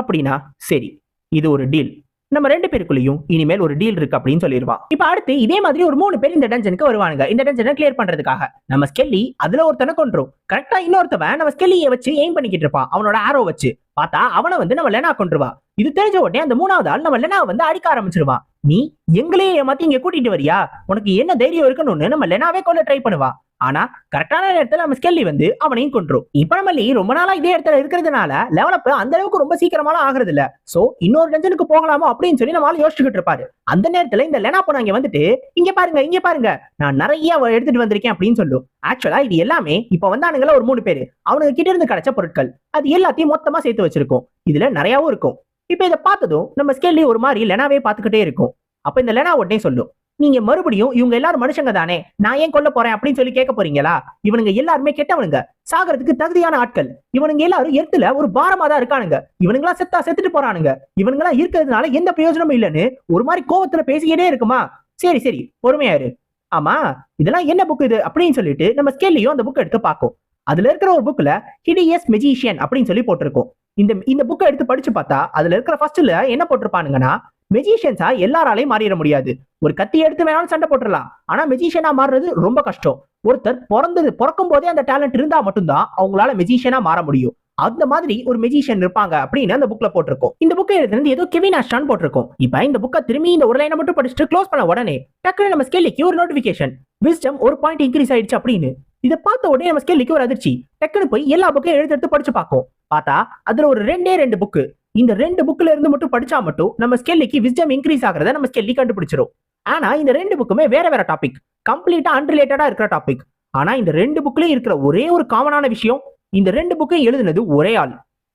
அப்படின்னா சரி இது ஒரு டீல் நம்ம ரெண்டு பேருக்குள்ளேயும் இனிமேல் ஒரு டீல் இருக்கு அப்படின்னு சொல்லிடுவான் இப்ப அடுத்து இதே மாதிரி ஒரு மூணு பேர் இந்த டஞ்சனுக்கு வருவானுங்க. இந்த டஞ்சனை கிளியர் பண்றதுக்காக. நம்ம ஸ்கெல்லி அதுல ஒருத்தனை கொன்றோம். கரெக்டா இன்னொருத்தவன் நம்ம ஸ்கெல்லியை வச்சு எய்ம் பண்ணிக்கிட்டு இருப்பான். அவனோட ஆரோ வச்சு. பார்த்தா அவனை வந்து நம்ம லெனா கொண்டுருவா இது தெரிஞ்ச உடனே அந்த மூணாவது ஆள் நம்ம லெனா வந்து அடிக்க ஆரம்பிச்சிருவான் நீ எங்களையே ஏமாத்தி இங்க கூட்டிட்டு வரியா? உனக்கு என்ன தைரியம் இருக்கணும்னு நம்ம லெனாவே கொல்ல ட்ரை பண்ணுவா. ஆனா கரெக்டான நேரத்துல நம்ம ஸ்கெல்லி வந்து அவனையும் கொன்றும். இப்ப நம்ம லீ ரொம்ப நாளா இதே இடத்துல இருக்கிறதுனால லெவலப் அந்த அளவுக்கு ரொம்ப சீக்கிரமாலாம் ஆகுறது இல்ல சோ இன்னொரு டஞ்சனுக்கு போகலாமோ அப்படின்னு சொல்லி நம்மளால யோசிச்சுக்கிட்டு இருப்பாரு. அந்த நேரத்துல இந்த லெனா பொண்ணு அங்க வந்துட்டு இங்க பாருங்க இங்க பாருங்க நான் நிறைய எடுத்துட்டு வந்திருக்கேன் அப்படின்னு சொல்லும். ஆக்சுவலா இது எல்லாமே இப்ப வந்தானுங்களா ஒரு மூணு பேரு. அவனுங்க கிட்ட இருந்து கிடைச்ச பொருட்கள். அது எல்லாத்தையும் மொத்தமா சேர்த்து வச்சிருக்கோம். இதுல நிறையாவும் இருக்கும். இப்ப இதை பார்த்ததும் நம்ம ஸ்கெல்லி ஒரு மாதிரி லெனாவே பார்த்துக்கிட்டே இருக்கும். அப்ப இந்த லெனா உடனே சொல்லும் நீங்க மறுபடியும் இவங்க எல்லாரும் மனுஷங்க தானே? நான் ஏன் கொல்ல போறேன் அப்படின்னு சொல்லி கேட்க போறீங்களா? இவனுங்க எல்லாருமே கெட்டவனுங்க. சாகிறதுக்கு தகுதியான ஆட்கள். இவனுங்க எல்லாரும் எர்த்துல ஒரு பாரமா தான் இருக்கானுங்க. இவனுங்களா செத்தா செத்துட்டு போறானுங்க. இவனுங்களா இருக்கிறதுனால எந்த பிரயோஜனமும் இல்லைன்னு ஒரு மாதிரி கோவத்துல பேசிக்கிட்டே இருக்குமா? சரி சரி பொறுமையா இரு. ஆமா இதெல்லாம் என்ன புக் இது? அப்படின்னு சொல்லிட்டு நம்ம ஸ்கேல்லையும் அந்த புக் எடுத்து பார்க்கும். அதுல இருக்கிற ஒரு புக்ல ஹிடியஸ் மெஜிஷியன் அப்படின்னு சொல்லி போட்டிருக்கும். இந்த இந்த புக்கை எடுத்து படிச்சு பார்த்தா அதுல இருக்கிற ஃபர்ஸ்ட்ல என்ன போட்டிருப்பானுங்கன்னா மெஜிஷியன்ஸா எல்லாராலையும் மாறிட முடியாது. ஒரு கத்தி எடுத்து வேணாலும் சண்டை போட்டுடலாம் ஆனா மெஜிஷியனா மாறுறது ரொம்ப கஷ்டம். ஒருத்தர் பிறந்தது பிறக்கும் போதே அந்த டேலண்ட் இருந்தா மட்டும்தான் அவங்களால மெஜிஷியனா மாற முடியும். அந்த மாதிரி ஒரு மெஜிஷியன் இருப்பாங்க அப்படின்னு அந்த புக்ல போட்டிருக்கோம். இந்த புக்கை எழுதுனது ஏதோ கெவின் ஆஷ்டான் போட்டிருக்கோம். இப்ப இந்த புக்கை திரும்பி இந்த ஒரு லைனை மட்டும் படிச்சுட்டு க்ளோஸ் பண்ண உடனே டக்குனு நம்ம ஸ்கேலிக்கு ஒரு நோட்டிபிகேஷன் விஸ்டம் ஒரு பாயிண்ட் இன்க்ரீஸ் ஆயிடுச்சு அப்படின்னு. இதை பார்த்த உடனே நம்ம ஸ்கேலிக்கு ஒரு அதிர்ச்சி. டக்குனு போய் எல்லா புக்கையும் எழுதி எடுத்து படிச்சு பார்க்கும் பார்த்தா அதுல ஒரு ரெண்டே ரெண்டு புக்கு இந்த ரெண்டு புக்ல இருந்து மட்டும் படிச்சா மட்டும் நம்ம ஸ்கெல்லிக்கு விஸ்டம் இன்க்ரீஸ் ஆகிறத நம்ம ஸ்கெல்லி கண்டுபிடிச்சிரும். ஆனா இந்த ரெண்டு புக்குமே வேற வேற டாபிக் கம்ப்ளீட்டா அன்ரிலேட்டடா இருக்கிற டாபிக் ஆனா இந்த ரெண்டு புக்லயும் இருக்கிற ஒரே ஒரு காமனான விஷயம் இந்த ரெண்டு புக்கையும் எழுதுனது ஒரே ஆள்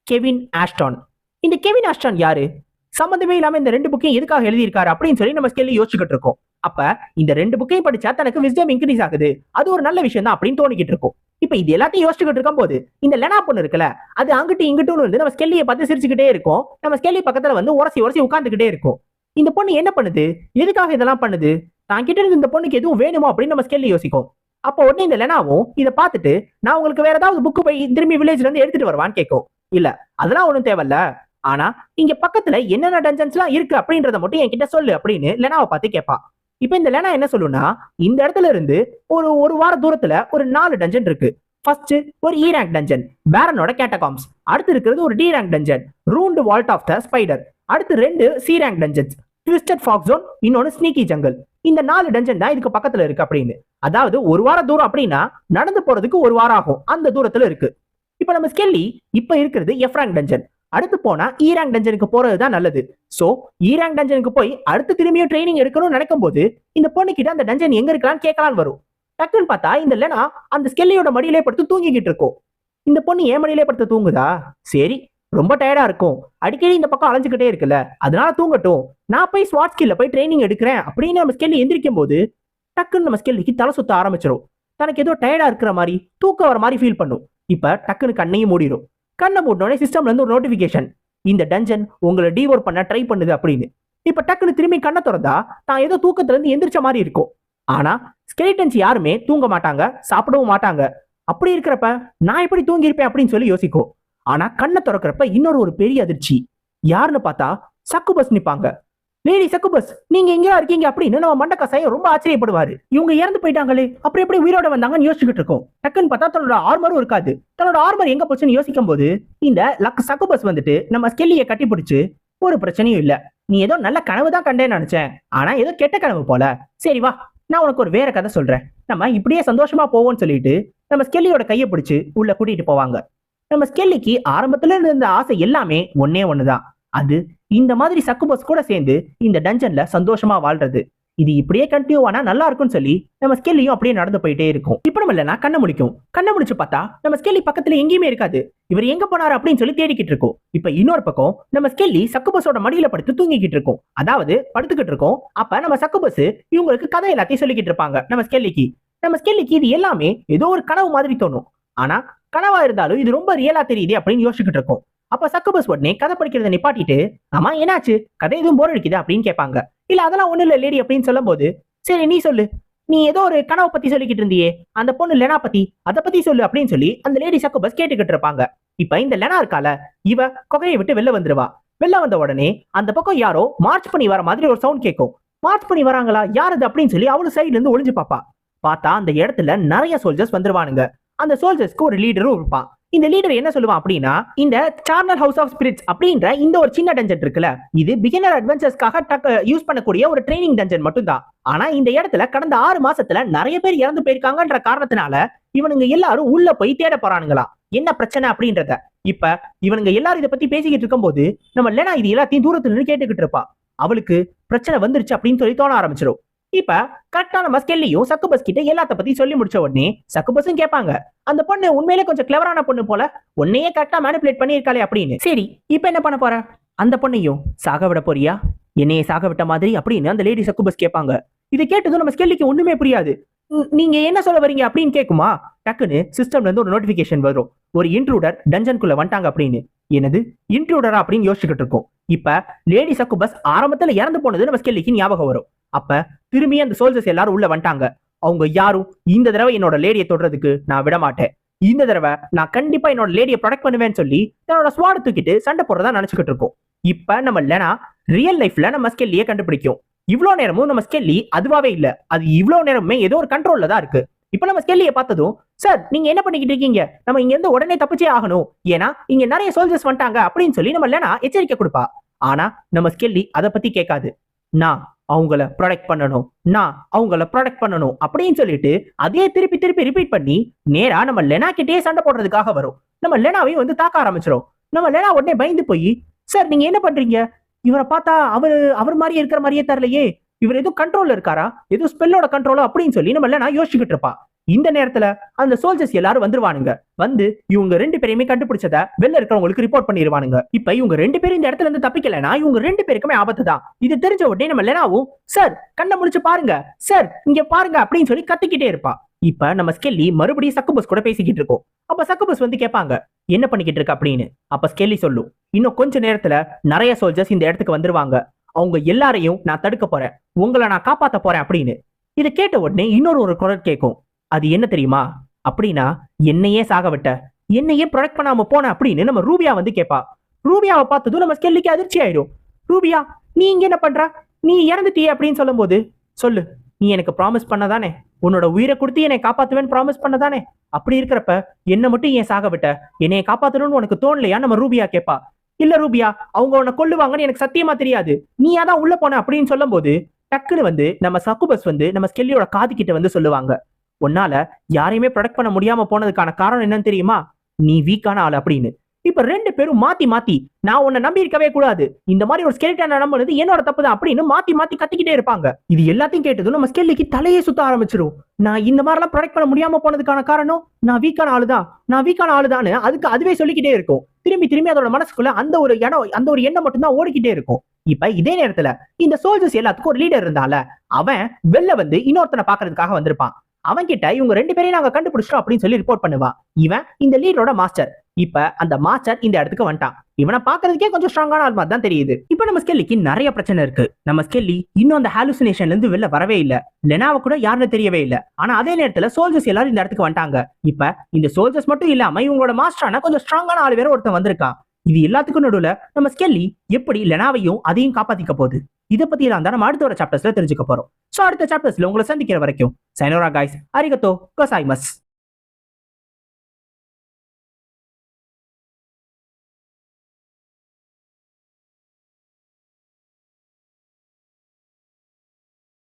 கெவின் ஆஸ்டான் இந்த கெவின் ஆஸ்டான் யாரு? சம்மந்தமே இல்லாம இந்த ரெண்டு புக்கையும் எதுக்காக எழுதியிருக்காரு அப்படின்னு சொல்லி நம்ம ஸ்கெல்லி யோசிச்சுக்கிட்டு இருக்கோம். அப்ப இந்த ரெண்டு புக்கையும் படிச்சா தனக்கு விஸ்டம் இன்க்ரீஸ் ஆகுது. அது ஒரு நல்ல விஷயம் தான் அப்படின்னு தோணிக்கிட்டு இருக்கும். இப்ப இது எல்லாத்தையும் யோசிச்சுக்கிட்டு இருக்கும் போது இந்த லெனா பொண்ணு இருக்குல்ல அது அங்கிட்டு இங்கிட்டும் வந்து நம்ம ஸ்கெல்லியை பார்த்து சிரிச்சுக்கிட்டே இருக்கும். நம்ம ஸ்கெல்லி பக்கத்துல வந்து உரசி உரசி உட்காந்துக்கிட்டே இருக்கும். இந்த பொண்ணு என்ன பண்ணுது? எதுக்காக இதெல்லாம் பண்ணுது? தான் கிட்ட இருந்து இந்த பொண்ணுக்கு எதுவும் வேணுமா அப்படின்னு நம்ம ஸ்கெல்லி யோசிக்கும். அப்போ உடனே இந்த லெனாவும் இதை பார்த்துட்டு நான் உங்களுக்கு வேற ஏதாவது புக்கு போய் திரும்பி வில்லேஜ்ல இருந்து எடுத்துட்டு வருவான்னு கேட்கும். இல்ல அதெல்லாம் ஒன்றும் தேவையில்ல. ஆனா இங்க பக்கத்துல என்னென்ன டஞ்சன்ஸ்லாம் இருக்கு அப்படின்றத மட்டும் என்கிட்ட சொல்லு அப்படின்னு லெனாவை பார்த்து கேட்பான் இப்போ இந்த லேனா என்ன சொல்லுனா இந்த இடத்துல இருந்து ஒரு ஒரு வார தூரத்துல ஒரு நாலு டஞ்சன் இருக்கு. ஃபர்ஸ்ட் ஒரு இ ரேங்க் டஞ்சன் பேரனோட கேட்டகாம்ஸ் அடுத்து இருக்கிறது ஒரு D rank dungeon ruined vault of the spider அடுத்து ரெண்டு C rank dungeons twisted fog zone இன்னொன்னு ஸ்னீக்கி ஜங்கல் இந்த நாலு டஞ்சன் தான் இதுக்கு பக்கத்துல இருக்கு அப்படின்னு. அதாவது ஒரு வார தூரம் அப்படின்னா நடந்து போறதுக்கு ஒரு வாரம் ஆகும். அந்த தூரத்துல இருக்கு. இப்போ நம்ம ஸ்கெல்லி இப்ப இருக்கிறது எஃப் ரேங்க் டஞ்சன் அடுத்து போனா இ ரேங்க் டஞ்சனுக்கு போறது தான் நல்லது. சோ இ ரேங்க் டஞ்சனுக்கு போய் அடுத்து திரும்பியும் ட்ரைனிங் எடுக்கணும்னு நினைக்கும் போது இந்த பொண்ணுக்கிட்ட அந்த டஞ்சன் எங்க இருக்கலாம்னு கேட்கலான்னு வரும். டக்குன்னு பார்த்தா இந்த லெனா அந்த ஸ்கெல்லியோட மடியிலே படுத்து தூங்கிக்கிட்டு இருக்கும் இந்த பொண்ணு ஏன் மடியிலே படுத்து தூங்குதா? சரி ரொம்ப டயர்டா இருக்கும். அடிக்கடி இந்த பக்கம் அலைஞ்சுக்கிட்டே இருக்குல்ல அதனால தூங்கட்டும். நான் போய் ஸ்வாட் ஸ்கில்ல போய் ட்ரைனிங் எடுக்கிறேன் அப்படின்னு நம்ம ஸ்கெல்லி எந்திரிக்கும் போது டக்குன்னு நம்ம ஸ்கெல்லிக்கு தலை சுத்த ஆரம்பிச்சிடும் தனக்கு ஏதோ டயர்டா இருக்கிற மாதிரி தூக்கம் வர மாதிரி ஃபீல் பண்ணும். இப்ப டக்குன்னு கண்ணையும் மூடிடும் கண்ணை மூடினோடனே சிஸ்டம்லேருந்து ஒரு நோட்டிஃபிகேஷன் இந்த டஞ்சன் உங்களை டீவோர் பண்ண ட்ரை பண்ணுது அப்படின்னு. இப்ப டக்குன்னு திரும்பி கண்ணை திறந்தா தான் ஏதோ தூக்கத்துல இருந்து எந்திரிச்ச மாதிரி இருக்கும். ஆனா ஸ்கெலிட்டன்ஸ் யாருமே தூங்க மாட்டாங்க சாப்பிடவும் மாட்டாங்க. அப்படி இருக்கிறப்ப நான் எப்படி தூங்கி இருப்பேன் அப்படின்னு சொல்லி யோசிக்கும் ஆனா கண்ணை திறக்கிறப்ப இன்னொரு ஒரு பெரிய அதிர்ச்சி. யாருன்னு பார்த்தா சக்கு பஸ் நிப்பாங்க. லேடி சக்குபஸ் நீங்க எங்கேயா இருக்கீங்க அப்படின்னு நம்ம மண்டக்க கசாயம் ரொம்ப ஆச்சரியப்படுவாரு. இவங்க இறந்து போயிட்டாங்களே அப்புறம் எப்படி உயிரோட வந்தாங்கன்னு யோசிச்சுட்டு இருக்கோம். டக்குன்னு பார்த்தா தன்னோட ஆர்மரும் இருக்காது. தன்னோட ஆர்மர் எங்க போச்சுன்னு யோசிக்கும் போது இந்த லக் சக்குபஸ் வந்துட்டு நம்ம ஸ்கெல்லியை கட்டி பிடிச்சு ஒரு பிரச்சனையும் இல்ல. நீ ஏதோ நல்ல கனவு தான் கண்டேன்னு நினைச்சேன். ஆனா ஏதோ கெட்ட கனவு போல. சரி வா நான் உனக்கு ஒரு வேற கதை சொல்றேன். நம்ம இப்படியே சந்தோஷமா போவோம்னு சொல்லிட்டு நம்ம ஸ்கெல்லியோட கையை பிடிச்சு உள்ள கூட்டிட்டு போவாங்க. நம்ம ஸ்கெல்லிக்கு ஆரம்பத்துல இருந்த ஆசை எல்லாமே ஒன்னே ஒண்ணுதான். அது இந்த மாதிரி சக்குபஸ் கூட சேர்ந்து இந்த டஞ்சன்ல சந்தோஷமா வாழ்றது. இது இப்படியே கண்டினியூ ஆனா நல்லா இருக்கும்னு சொல்லி நம்ம ஸ்கெல்லியும் அப்படியே நடந்து போயிட்டே இருக்கும். இப்ப நம்ம இல்லைனா கண்ணை முடிக்கும். கண்ணை முடிச்சு பார்த்தா நம்ம ஸ்கெல்லி பக்கத்துல எங்கேயுமே இருக்காது. இவர் எங்க போனாரு அப்படின்னு சொல்லி தேடிக்கிட்டு இருக்கோம். இப்ப இன்னொரு பக்கம் நம்ம ஸ்கெல்லி சக்குபஸோட மடியில படுத்து தூங்கிக்கிட்டு இருக்கோம். அதாவது படுத்துக்கிட்டு இருக்கோம். அப்ப நம்ம சக்குபஸ் இவங்களுக்கு கதை எல்லாத்தையும் சொல்லிக்கிட்டு இருப்பாங்க நம்ம ஸ்கெல்லிக்கு நம்ம ஸ்கெல்லிக்கு இது எல்லாமே ஏதோ ஒரு கனவு மாதிரி தோணும். ஆனா கனவா இருந்தாலும் இது ரொம்ப ரியலா தெரியுது அப்படின்னு யோசிச்சுக்கிட்டு இருக்கோம். அப்ப சக்குபஸ் உடனே கதை படிக்கிறத நிப்பாட்டிட்டு ஆமா என்னாச்சு? கதை எதுவும் போர் அடிக்குது? அப்படின்னு கேட்பாங்க. இல்ல அதெல்லாம் ஒண்ணு இல்ல லேடி அப்படின்னு சொல்லும் போது சரி நீ சொல்லு. நீ ஏதோ ஒரு கனவை பத்தி சொல்லிக்கிட்டு இருந்தியே. அந்த பொண்ணு லெனா பத்தி அதை பத்தி சொல்லு அப்படின்னு சொல்லி அந்த லேடி சக்குபஸ் கேட்டுக்கிட்டு இருப்பாங்க. இப்ப இந்த லெனா இருக்கால இவ கொகையை விட்டு வெளில வந்துருவா. வெளில வந்த உடனே அந்த பக்கம் யாரோ மார்ச் பண்ணி வர மாதிரி ஒரு சவுண்ட் கேட்கும். மார்ச் பண்ணி வராங்களா? யார் அது அப்படின்னு சொல்லி அவளு சைடுல இருந்து ஒளிஞ்சு பாப்பா. பார்த்தா அந்த இடத்துல நிறைய சோல்ஜர்ஸ் வந்துருவானுங்க. அந்த சோல்ஜர்ஸ்க்கு ஒரு லீடரும் இருப்பான். இந்த லீடர் என்ன சொல்லுவான் அப்படின்னா இந்த சார்னல் ஹவுஸ் ஆஃப் ஸ்பிரிட்ஸ் அப்படின்ற இந்த ஒரு சின்ன டஞ்சன் இருக்குல்ல இது பிகினர் அட்வென்ச்சர்ஸ்க்காக யூஸ் பண்ணக்கூடிய ஒரு ட்ரைனிங் டஞ்சன் மட்டும்தான். ஆனா இந்த இடத்துல கடந்த ஆறு மாசத்துல நிறைய பேர் இறந்து போயிருக்காங்கன்ற காரணத்தினால இவனுங்க எல்லாரும் உள்ள போய் தேட போறானுங்களா? என்ன பிரச்சனை அப்படின்றத. இப்ப இவனுங்க எல்லாரும் இதை பத்தி பேசிக்கிட்டு இருக்கும்போது நம்ம லெனா இது எல்லாத்தையும் தூரத்துல இருந்து கேட்டுக்கிட்டு இருப்பா. அவளுக்கு பிரச்சனை வந்துருச்சு அப்படின்னு சொல்லி தோண ஆரம்பிச்சிடும் இப்ப கரெக்டா நம்ம ஸ்கெல்லியும் சக்குபஸ் கிட்ட எல்லாத்த பத்தி சொல்லி முடிச்ச உடனே சக்குபஸும் கேட்பாங்க. அந்த பொண்ணு உண்மையிலே கொஞ்சம் கிளவரான பொண்ணு போல உன்னையே கரெக்டா மேனிபுலேட் பண்ணியிருக்காளே அப்படின்னு. சரி இப்ப என்ன பண்ண போற? அந்த பொண்ணையும் சாக விட போறியா? என்னையே சாக விட்ட மாதிரி அப்படின்னு அந்த லேடி சக்குபஸ் கேட்பாங்க. இதை கேட்டதும் நம்ம ஸ்கெல்லிக்கு ஒண்ணுமே புரியாது. நீங்க என்ன சொல்ல வரீங்க அப்படின்னு கேட்குமா? டக்குன்னு சிஸ்டம்ல இருந்து ஒரு நோட்டிபிகேஷன் வரும். ஒரு இன்ட்ரூடர் டஞ்சன்குள்ள வந்துட்டாங்க அப்படின்னு. என்னது? இன்ட்ரூடரா அப்படின்னு யோசிச்சுக்கிட்டு இருக்கோம். இப்ப லேடி சக்குபஸ் ஆரம்பத்துல இறந்து போனது நம்ம ஸ்கெல்லிக்கு ஞாபகம் வரும். அப்ப திரும்பி அந்த சோல்ஜர்ஸ் எல்லாரும் உள்ள வந்துட்டாங்க. அவங்க யாரும் இந்த தடவை என்னோட லேடியை தொடுறதுக்கு நான் விட மாட்டேன் இந்த தடவை நான் கண்டிப்பா என்னோட லேடியை ப்ரொடெக்ட் பண்ணுவேன்னு சொல்லி தன்னோட ஸ்வாட தூக்கிட்டு சண்டை போடுறதா நினைச்சுக்கிட்டு இருக்கோம். இப்ப நம்ம லெனா ரியல் லைஃப்ல நம்ம ஸ்கெல்லியை கண்டுபிடிக்கும். இவ்வளோ நேரமும் நம்ம ஸ்கெல்லி அதுவாவே இல்ல. அது இவ்வளோ நேரமுமே ஏதோ ஒரு கண்ட்ரோல்ல தான் இருக்கு. இப்ப நம்ம ஸ்கெல்லியை பார்த்ததும் சார் நீங்க என்ன பண்ணிக்கிட்டு இருக்கீங்க? நம்ம இங்க இருந்து உடனே தப்பிச்சே ஆகணும். ஏன்னா இங்க நிறைய சோல்ஜர்ஸ் வந்துட்டாங்க அப்படின்னு சொல்லி நம்ம லெனா எச்சரிக்கை கொடுப்பா. ஆனா நம்ம ஸ்கெல்லி அதை பத்தி கேட்காது. நான் அவங்கள ப்ரொடெக்ட் பண்ணணும். நான் அவங்கள ப்ரொடெக்ட் பண்ணணும் அப்படின்னு சொல்லிட்டு அதே திருப்பி திருப்பி ரிப்பீட் பண்ணி நேரா நம்ம லெனா கிட்டே சண்டை போடுறதுக்காக வரும். நம்ம லெனாவையும் வந்து தாக்க ஆரம்பிச்சிடும் நம்ம லெனா உடனே பயந்து போய் சார் நீங்க என்ன பண்றீங்க? இவரை பார்த்தா அவரு அவர் மாதிரி இருக்கிற மாதிரியே தரலையே இவர் எதுவும் கண்ட்ரோல் இருக்காரா? எதுவும் ஸ்பெல்லோட கண்ட்ரோலோ அப்படின்னு சொல்லி நம்ம லெனா யோசிச்சுக்கிட்டு இருப்பா. இந்த நேரத்துல அந்த சோல்ஜர்ஸ் எல்லாரும் வந்துருவானுங்க. வந்து இவங்க ரெண்டு பேரையுமே கண்டுபிடிச்சத வெளில இருக்கிறவங்களுக்கு ரிப்போர்ட் பண்ணிடுவானுங்க இப்ப இவங்க ரெண்டு பேரும் இந்த இடத்துல இருந்து தப்பிக்கலைன்னா இவங்க ரெண்டு பேருக்குமே ஆபத்து தான். இது தெரிஞ்ச உடனே நம்ம லெனாவும் சார் கண்ணை முடிச்சு பாருங்க. சார் இங்க பாருங்க அப்படின்னு சொல்லி கத்திக்கிட்டே இருப்பா. இப்ப நம்ம ஸ்கெல்லி மறுபடியும் சக்குபஸ் கூட பேசிக்கிட்டு இருக்கோம். அப்ப சக்குபஸ் வந்து கேட்பாங்க என்ன பண்ணிக்கிட்டு இருக்க? அப்படின்னு. அப்ப ஸ்கெல்லி சொல்லும் இன்னும் கொஞ்ச நேரத்துல நிறைய சோல்ஜர்ஸ் இந்த இடத்துக்கு வந்துருவாங்க. அவங்க எல்லாரையும் நான் தடுக்க போறேன். உங்களை நான் காப்பாத்த போறேன் அப்படின்னு. இதை கேட்ட உடனே இன்னொரு ஒரு குரல் கேட்கும் அது என்ன தெரியுமா? அப்படின்னா என்னையே சாக விட்ட என்னையே ப்ரொடெக்ட் பண்ணாம போன அப்படின்னு நம்ம ரூபியா வந்து கேட்பா ரூபியாவை பார்த்ததும் நம்ம ஸ்கெல்லிக்கு அதிர்ச்சி ஆயிடும். ரூபியா நீ இங்க என்ன பண்ற? நீ இறந்துட்டியே அப்படின்னு சொல்லும்போது சொல்லு நீ எனக்கு ப்ராமிஸ் பண்ணதானே? உன்னோட உயிரை கொடுத்து என்னை காப்பாத்துவேன்னு ப்ராமிஸ் பண்ணதானே? அப்படி இருக்கிறப்ப என்ன மட்டும் ஏன் சாக விட்ட? என்னைய காப்பாத்தணும்னு உனக்கு தோணலையா? நம்ம ரூபியா கேட்பா இல்ல ரூபியா அவங்க உன்னை கொல்லுவாங்கன்னு எனக்கு சத்தியமா தெரியாது. நீ அதான் உள்ள போன அப்படின்னு சொல்லும்போது டக்குன்னு வந்து நம்ம சக்குபஸ் வந்து நம்ம ஸ்கெல்லியோட காது கிட்ட வந்து சொல்லுவாங்க. உன்னால யாரையுமே ப்ரொடக்ட் பண்ண முடியாம போனதுக்கான காரணம் என்னன்னு தெரியுமா? நீ வீக்கான ஆள் அப்படின்னு. இப்ப ரெண்டு பேரும் மாத்தி மாத்தி நான் உன்னை நம்பி இருக்கவே கூடாது. இந்த மாதிரி ஒரு ஸ்கெலிட்டன் நம்பினது என்னோட தப்பு தான் அப்படின்னு மாத்தி மாத்தி கத்திக்கிட்டே இருப்பாங்க. இது எல்லாத்தையும் கேட்டதும் நம்ம ஸ்கெல்லிக்கு தலையே சுத்த ஆரம்பிச்சிடும் நான் இந்த மாதிரிலாம் ப்ரொடக்ட் பண்ண முடியாம போனதுக்கான காரணம் நான் வீக்கான ஆளுதான். நான் வீக்கான ஆளுதான்னு அதுக்கு அதுவே சொல்லிக்கிட்டே இருக்கும். திரும்பி திரும்பி அதோட மனசுக்குள்ள அந்த ஒரு எண்ணம் அந்த ஒரு எண்ணம் மட்டும்தான் ஓடிக்கிட்டே இருக்கும். இப்ப இதே நேரத்துல இந்த சோல்ஜர்ஸ் எல்லாத்துக்கும் ஒரு லீடர் இருந்தால அவன் வெளில வந்து இன்னொருத்தனை பாக்குறதுக்காக வந்திருப்பான். அவன் கிட்ட இவங்க ரெண்டு பேரையும் நாங்க கண்டுபிடிச்சிட்டோம் அப்படின்னு சொல்லி ரிப்போர்ட் பண்ணுவா. இவன் இந்த லீடரோட மாஸ்டர் இப்ப அந்த மாஸ்டர் இந்த இடத்துக்கு வந்துட்டான். இவனை பாக்குறதுக்கே கொஞ்சம் ஸ்ட்ராங்கான ஆள் மாதிரி தான் தெரியுது. இப்ப நம்ம ஸ்கெல்லிக்கு நிறைய பிரச்சனை இருக்கு. நம்ம ஸ்கெல்லி இன்னும் அந்த ஹாலுசினேஷன்ல இருந்து வெளில வரவே இல்ல. லெனாவை கூட யாருன்னு தெரியவே இல்ல. ஆனா அதே நேரத்துல சோல்ஜர்ஸ் எல்லாரும் இந்த இடத்துக்கு வந்துட்டாங்க. இப்ப இந்த சோல்ஜர்ஸ் மட்டும் இல்லாம இவங்களோட மாஸ்டரான கொஞ்சம் ஸ்ட்ராங்கான ஆள் வேற ஒருத்தன் வந்திருக்கான். இது எல்லாத்துக்கும் நடுவுல நம்ம ஸ்கெல்லி எப்படி லெனாவையும் அதையும் காப்பாத்திக்க போகுது. இதை பத்தி எல்லாம் தான் நம்ம அடுத்த ஒரு சாப்டர்ஸ்ல தெரிஞ்சுக்க போறோம். சோ அடுத்த சாப்டர்ஸ்ல உங்களை சந்திக்கிற வரைக்கும் சைனோரா காய்ஸ் அரிகத்தோ கசாய்மஸ்